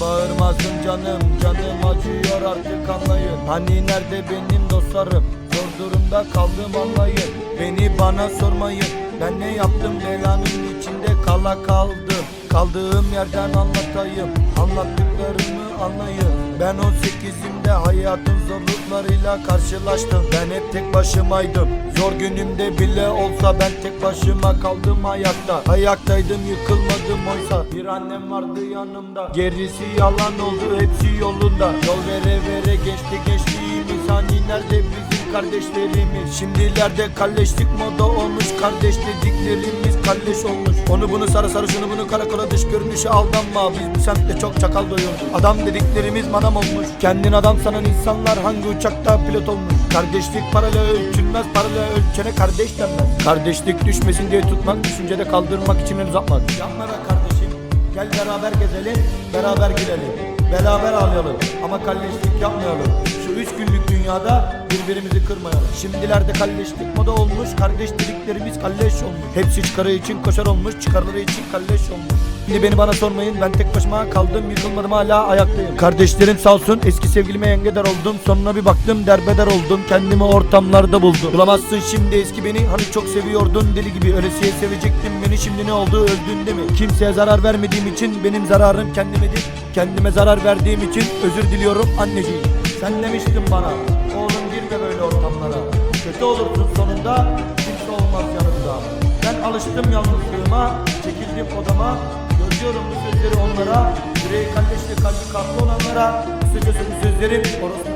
bağırmasın canım Canım acıyor artık anlayın. Hani nerede benim dostlarım? Zor durumda kaldım anlayın. Beni bana sormayın. Ben ne yaptım? Belanın içinde kala kaldım. Kaldığım yerden anlatayım. Anlattıklarımı anlayın. Ben 18'imde hayatın zorluklarıyla karşılaştım. Ben hep tek başımaydım. Zor günümde bile olsa ben tek başıma kaldım hayatta. Ayaktaydım yıkılmadım oysa. Bir annem vardı yanımda. Gerisi yalan oldu hepsi yolunda. Yol vere vere geçti geçtiğimiz Hani nerede bizim kardeşlerimiz. Şimdilerde kalleşlik moda olmuş Kardeş dediklerimiz kalleş olmuş. Onu bunu sarı sarı şunu bunu karakola dış görünüşe aldanma. Biz bu semtte çok çakal doyuyoruz Adam dediklerimiz manam olmuş. Kendin adam sanan insanlar hangi uçakta pilot olmuş? Kardeşlik parayla ölçülmez parayla ölçene kardeş denmez. Kardeşlik düşmesin diye tutmak düşüncede kaldırmak için uzatmak Yapma be kardeşim. Gel beraber gezelim, beraber gülelim, beraber ağlayalım ama kalleşlik yapmayalım. Şu üç günlük dünyada birbirimizi kırmayalım. Şimdilerde kalleşlik moda olmuş, kardeş dediklerimiz kalleş olmuş. Hepsi çıkarı için koşar olmuş, çıkarları için kalleş olmuş. Şimdi beni bana sormayın, ben tek başıma kaldım, yıkılmadım hala ayaktayım. Kardeşlerim sağ olsun, eski sevgilime yengeder oldum. Sonra bir baktım derbeder oldum, kendimi ortamlarda buldum. Bulamazsın şimdi eski beni, hani çok seviyordun deli gibi. Ölesiye sevecektin beni, şimdi ne oldu öldün değil mi? Kimseye zarar vermediğim için benim zararım kendimedir. Kendime zarar verdiğim için özür diliyorum anneciğim. Sen demiştin bana, oğlum girme böyle ortamlara. Kötü olursun sonunda, kimse olmaz yanında. Ben alıştım yalnızlığıma, çekildim odama. Yazıyorum bu sözleri onlara, yüreği kalleşli kalbi kalpli olanlara. Kısacası bu sözlerim orospu